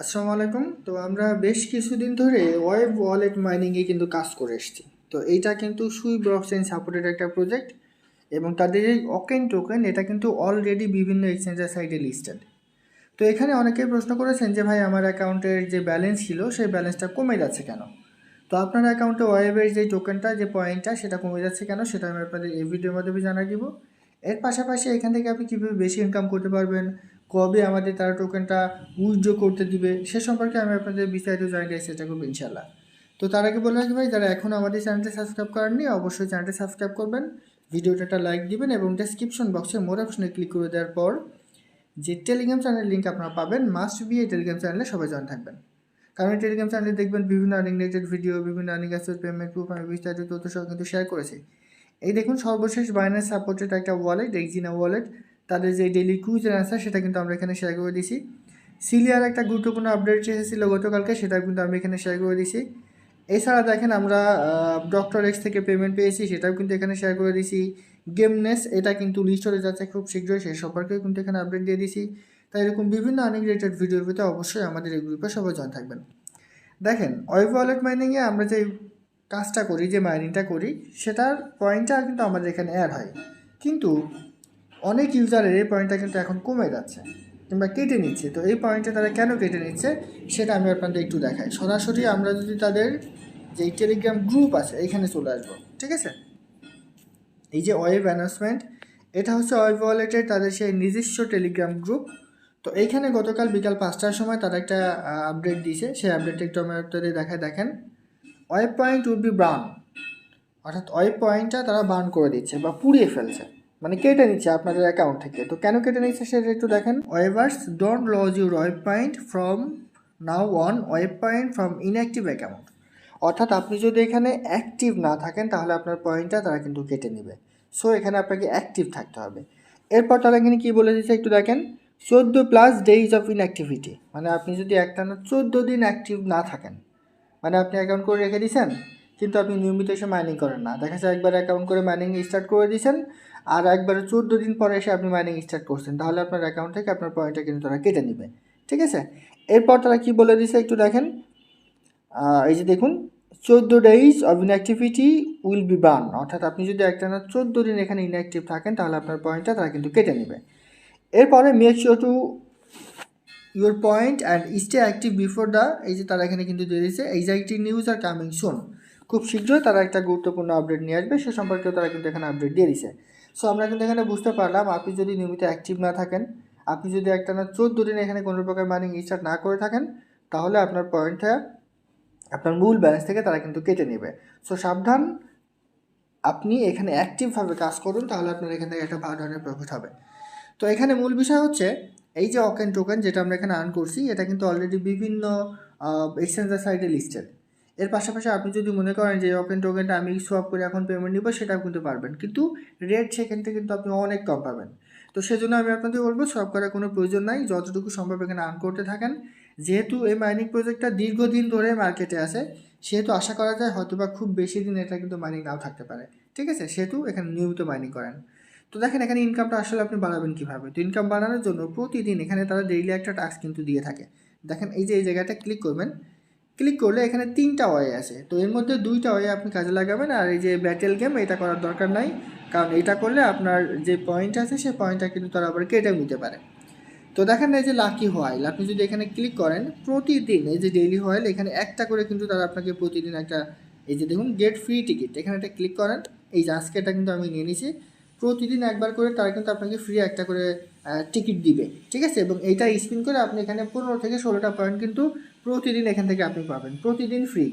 আসসালামু আলাইকুম। তো আমরা বেশ কিছুদিন ধরে ওয়েব ওয়ালেট মাইনিংয়ে কিন্তু কাজ করে এসেছি। তো এইটা কিন্তু সুই ব্লকচেন সাপোর্টেড একটা প্রজেক্ট এবং তাদের এই অকেন টোকেন এটা কিন্তু অলরেডি বিভিন্ন এক্সচেঞ্জের সাইটে লিস্টেড। তো এখানে অনেকেই প্রশ্ন করেছেন যে, ভাই, আমার অ্যাকাউন্টের যে ব্যালেন্স ছিল, সেই ব্যালেন্সটা কমে যাচ্ছে কেন? তো আপনার অ্যাকাউন্টে ওয়েবের যে টোকেনটা, যে পয়েন্টটা, সেটা কমে যাচ্ছে কেন, সেটা আমি আপনাদের এই ভিডিওর মাধ্যমে জানাই দিব। এর পাশাপাশি এখান থেকে আপনি কীভাবে বেশি ইনকাম করতে পারবেন কবে আমাদের তারা টোকেনটা উইথড্র করতে দিবে, সে সম্পর্কে আমি আপনাদের বিস্তারিত জানিয়ে চেষ্টা করব ইনশাল্লাহ তো তার আগে বলে রাখি ভাই, যারা এখন আমাদের চ্যানেলটি সাবস্ক্রাইব করেননি, অবশ্যই চ্যানেলটি সাবস্ক্রাইব করবেন। ভিডিওটা একটা লাইক দিবেন এবং ডেসক্রিপশন বক্সে মোর অপশনে ক্লিক করে দেওয়ার পর যে টেলিগ্রাম চ্যানেল লিঙ্ক আপনারা পাবেন মাস্ট বি এই টেলিগ্রাম চ্যানেলে সবাই জয়েন থাকবেন। কারণ এই টেলিগ্রাম চ্যানেলে দেখবেন বিভিন্ন আর্নিং রিলেটেড ভিডিও বিভিন্ন আর্নিং অ্যাসেস পেমেন্ট প্রুফ আমি বিস্তারিত তথ্য সহ কিন্তু শেয়ার করেছি। এই দেখুন সর্বশেষ বাইন্যান্স সাপোর্টেড একটা ওয়ালেট এক্সিনা ওয়ালেট তাদের যে ডেইলি কুইজের অ্যান্সার সেটা কিন্তু আমরা এখানে শেয়ার করে দিছি সিলিয়ার একটা গুরুত্বপূর্ণ আপডেট এসেছিল গতকালকে সেটা কিন্তু আমি এখানে শেয়ার করে দিছি এছাড়া দেখেন আমরা ডক্টর এক্স থেকে পেমেন্ট পেয়েছি, সেটাও কিন্তু এখানে শেয়ার করে দিছি গেমনেস এটা কিন্তু লিস্ট হয়ে যাচ্ছে খুব শীঘ্রই সেই সম্পর্কেও কিন্তু এখানে আপডেট দিয়ে দিছি তাই এরকম বিভিন্ন আর্নিং রিলেটেড ভিতরে অবশ্যই আমাদের এই গ্রুপে সবাই জয়েন থাকবেন। দেখেন ওয়েব ওয়ালেট মাইনিংয়ে আমরা যে কাজটা করি, যে মাইনিংটা করি, সেটার পয়েন্টটা কিন্তু আমাদের এখানে অ্যাড হয়। কিন্তু অনেক ইউজারের এই পয়েন্টটা কিন্তু এখন কমে যাচ্ছে, কিংবা কেটে নিচ্ছে। তো এই পয়েন্টটা তারা কেন কেটে নিচ্ছে, সেটা আমি আপনাদের একটু দেখাই। সরাসরি আমরা যদি তাদের যে টেলিগ্রাম গ্রুপ আছে, এইখানে চলে আসব, ঠিক আছে? এই যে ওয়েব অ্যানাউন্সমেন্ট এটা হচ্ছে ওয়েব ওয়ালেটের তাদের সেই নিজস্ব টেলিগ্রাম গ্রুপ তো এইখানে গতকাল বিকাল পাঁচটার সময় তারা একটা আপডেট দিয়েছে। সেই আপডেটটা একটু আমি আপনাদের দেখায় দেখেন। Web point would be burned অর্থাৎ ওয়েব পয়েন্টটা তারা বার্ন করে দিচ্ছে বা পুড়িয়ে ফেলছে। মানে কেটে নিচ্ছে আপনাদের অ্যাকাউন্ট থেকে। তো কেন কেটে নিচ্ছে সেটা একটু দেখেন। Wavers don't lose your web point from now on web point from inactive account অর্থাৎ আপনি যদি এখানে অ্যাক্টিভ না থাকেন, তাহলে আপনার পয়েন্টটা তারা কিন্তু কেটে নেবে। সো এখানে আপনাকে অ্যাক্টিভ থাকতে হবে। এরপর তারা এখানে কী বলে দিচ্ছে একটু দেখেন। চোদ্দ প্লাস ডেইজ অফ ইনঅ্যাক্টিভিটি মানে আপনি যদি একটানা চোদ্দ দিন অ্যাক্টিভ না থাকেন মানে আপনি অ্যাকাউন্ট করে রেখে দিয়েছেন কিন্তু আপনি নিয়মিত এসে মাইনিং করেন না। দেখা যায় একবার অ্যাকাউন্ট করে মাইনিং স্টার্ট করে দিয়েছেন, আর একবারে চোদ্দ দিন পরে এসে আপনি মাইনিং স্টার্ট করছেন। তাহলে আপনার অ্যাকাউন্ট থেকে আপনার পয়েন্টটা কিন্তু তারা কেটে নেবে। ঠিক আছে? এরপর তারা কী বলে দিছে একটু দেখেন। এই যে দেখুন, চোদ্দ days of inactivity will be burn অর্থাৎ আপনি যদি একটা না চোদ্দ দিন এখানে ইনঅ্যাক্টিভ থাকেন, তাহলে আপনার পয়েন্টটা তারা কিন্তু কেটে নেবে। এরপরে make sure to your point and stay active before the এই যে তারা এখানে কিন্তু দিয়ে দিয়েছে এক্সাইটি নিউজ আর কামিং সুন খুব শীঘ্রই তারা একটা গুরুত্বপূর্ণ আপডেট নিয়ে আসবে। সে সম্পর্কেও তারা কিন্তু এখানে আপডেট দিয়ে দিছে। সো আমরা কিন্তু এখানে বুঝতে পারলাম, আপনি যদি নিয়মিত অ্যাক্টিভ না থাকেন, আপনি যদি একটা না চোদ্দ দিন এখানে কোনো প্রকার মাইনিং স্টার্ট না করে থাকেন, তাহলে আপনার পয়েন্টটা আপনার মূল ব্যালেন্স থেকে তারা কিন্তু কেটে নেবে। সো সাবধান, আপনি এখানে অ্যাক্টিভভাবে কাজ করুন, তাহলে আপনার এখান থেকে একটা ভালো ধরনের প্রফিট হবে। তো, এখানে মূল বিষয় হচ্ছে, এই যে অকেন টোকেন যেটা আমরা এখানে আর্ন করছি, এটা কিন্তু অলরেডি বিভিন্ন এক্সচেঞ্জার সাইডে লিস্টেড এর পাশাপাশি আপনি যদি মনে করেন যে অকেন টোকেনটা আমি সোয়াপ করে এখন পেমেন্ট নিব, সেটাও কিন্তু পারবেন। কিন্তু রেট সেখান থেকে কিন্তু আপনি অনেক কম পাবেন। তো সেজন্য আমি আপনাদের বলব সোয়াপ করার কোনো প্রয়োজন নাই। যতটুকু সম্ভব এখানে আর্ন করতে থাকেন। যেহেতু এই মাইনিং প্রজেক্টটা দীর্ঘদিন ধরে মার্কেটে আছে, সেহেতু আশা করা যায় হয়তো বা খুব বেশি দিন এটা কিন্তু মাইনিং নাও থাকতে পারে। ঠিক আছে? সেহেতু এখানে নিয়মিত মাইনিং করেন। তো দেখেন, এখানে ইনকামটা আসলে আপনি বাড়াবেন কীভাবে? তো ইনকাম বাড়ানোর জন্য প্রতিদিন এখানে তারা ডেইলি একটা টাস্ক কিন্তু দিয়ে থাকে। দেখেন, এই যে এই জায়গাটা ক্লিক করবেন ক্লিক করলে এখানে তিনটা ওয়ে আছে। তো এর মধ্যে দুইটা ওয়ে আপনি কাজে লাগাবেন আর এই যে ব্যাটেল গেম এটা করার দরকার নাই। কারণ এটা করলে আপনার যে পয়েন্ট আছে, সেই পয়েন্টটা কিন্তু তারা আবার কেটে নিতে পারে। তো দেখেন এই যে লাকি হোয়াইল আপনি যদি এখানে ক্লিক করেন, প্রতিদিন এই যে ডেইলি হোয়াইল এখানে একটা করে কিন্তু তারা আপনাকে প্রতিদিন একটা, এই যে দেখুন গেট ফ্রি টিকিট এখানে একটা ক্লিক করেন। এই যে আজকে কিন্তু আমি নিয়ে নিয়েছি প্রতিদিন একবার করে তারা কিন্তু আপনাকে ফ্রি একটা করে টিকিট দিবে, ঠিক আছে? এবং এইটা স্পিন করে আপনি এখানে পনেরো থেকে ষোলোটা পয়েন্ট কিন্তু প্রতিদিন এখান থেকে আপনি পাবেন, প্রতিদিন ফ্রি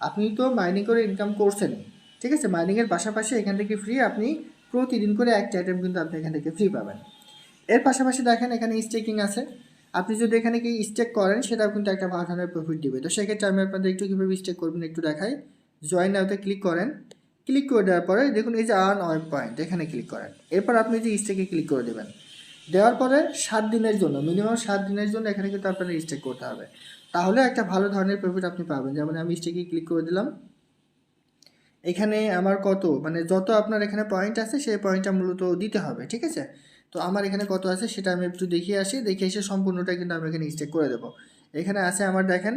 আপনি তো মাইনিং করে ইনকাম করছেন ঠিক আছে? মাইনিংয়ের পাশাপাশি এখান থেকে ফ্রি আপনি প্রতিদিন করে একটা আইটেম কিন্তু আপনি এখান থেকে ফ্রি পাবেন। এর পাশাপাশি দেখেন এখানে স্টেকিং আছে। আপনি যদি এখানে কি স্টেক করেন, সেটাও কিন্তু একটা ভালো ধরনের প্রফিট দিবে। তো সেক্ষেত্রে আমি আপনাদের একটু কীভাবে স্টেক করবেন একটু দেখাই। জয়েন আউতে ক্লিক করেন। ক্লিক করে দেওয়ার পরে দেখুন এই যে আর্ন ওয়েব পয়েন্ট এখানে ক্লিক করেন। এরপর আপনি যে স্টেকে ক্লিক করে দেবেন দেওয়ার পরে সাত দিনের জন্য মিনিমাম সাত দিনের জন্য এখানে কিন্তু আপনার স্টেক করতে হবে। তাহলে একটা ভালো ধরনের প্রফিট আপনি পাবেন। যেমন আমি স্টেকে ক্লিক করে দিলাম। এখানে আমার কত? মানে যত আপনার এখানে পয়েন্ট আছে, সেই পয়েন্টটা মূলত দিতে হবে, ঠিক আছে? তো আমার এখানে কত আছে সেটা আমি একটু দেখিয়ে আসি। দেখে এসে সম্পূর্ণটা কিন্তু আমি এখানে স্টেক করে দেবো। এখানে আছে আমার দেখেন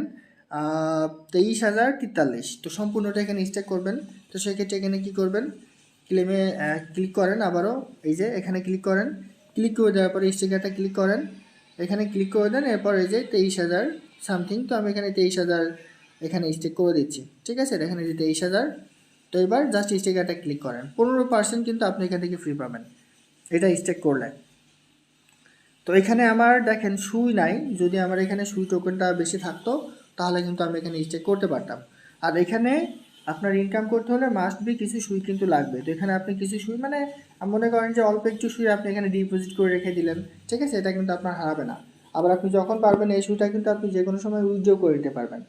তেইশ হাজার তেতাল্লিশ। তো সম্পূর্ণটা এখানে স্টেক করবেন। তো সেক্ষেত্রে এখানে কি করবেন? ক্লেমে ক্লিক করেন আবারও। এই যে এখানে ক্লিক করেন। ক্লিক করে দেওয়ার পরে স্টিকারটা ক্লিক করেন। এখানে ক্লিক করে দেন, এরপর এই যে তেইশ হাজার সামথিং তো আমি এখানে তেইশ হাজার এখানে স্টেক করে দিচ্ছি। ঠিক আছে? এখানে যে তেইশ হাজার, তো এবার জাস্ট স্টিকারটা ক্লিক করেন। পনেরো পার্সেন্ট কিন্তু আপনি এখান থেকে ফ্রি পাবেন। এটা স্টেক করলে। তো এখানে আমার দেখেন সুই নাই। যদি আমার এখানে সুই টোকেনটা বেশি থাকতো, তাহলে কিন্তু আমি এখানে স্টেক করতে পারতাম। আর এখানে আপনার ইনকাম করতে হলে মাস্ট বি কিছু সুই কিন্তু লাগবে। তো এখানে আপনি কিছু সুই মানে মনে করেন যে অল্প একটু সুই আপনি এখানে ডিপোজিট করে রেখে দিলেন, ঠিক আছে? এটা কিন্তু আপনার হারাবে না। আবার আপনি যখন পারবেন এই সুইটা কিন্তু আপনি যে কোনো সময় উইথড্র করে নিতে পারবেন।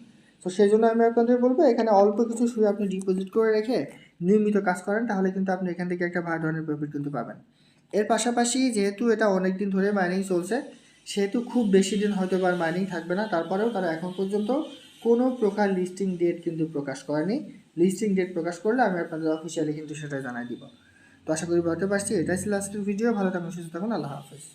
তো সেই জন্য আমি আপনাদের বলব, এখানে অল্প কিছু সুই আপনি ডিপোজিট করে রেখে নিয়মিত কাজ করেন, তাহলে কিন্তু আপনি এখান থেকে একটা ভালো ধরনের প্রফিট কিন্তু পাবেন। এর পাশাপাশি যেহেতু এটা অনেক দিন ধরে মাইনিং চলছে, সেহেতু খুব বেশি দিন হয়তো বা মাইনিং থাকবে না, তারপরেও তারা এখন পর্যন্ত কোনো প্রকার লিস্টিং ডেট কিন্তু প্রকাশ করেনি। লিস্টিং ডেট প্রকাশ করলে আমি আপনাদের অফিসিয়ালি কিন্তু সেটা জানাই দিব। তো আশা করি বলতে পারছি, এটাই ছিল আজকের ভিডিও ভালো থাকুন, সুস্থ থাকুন, আল্লাহ হাফিজ।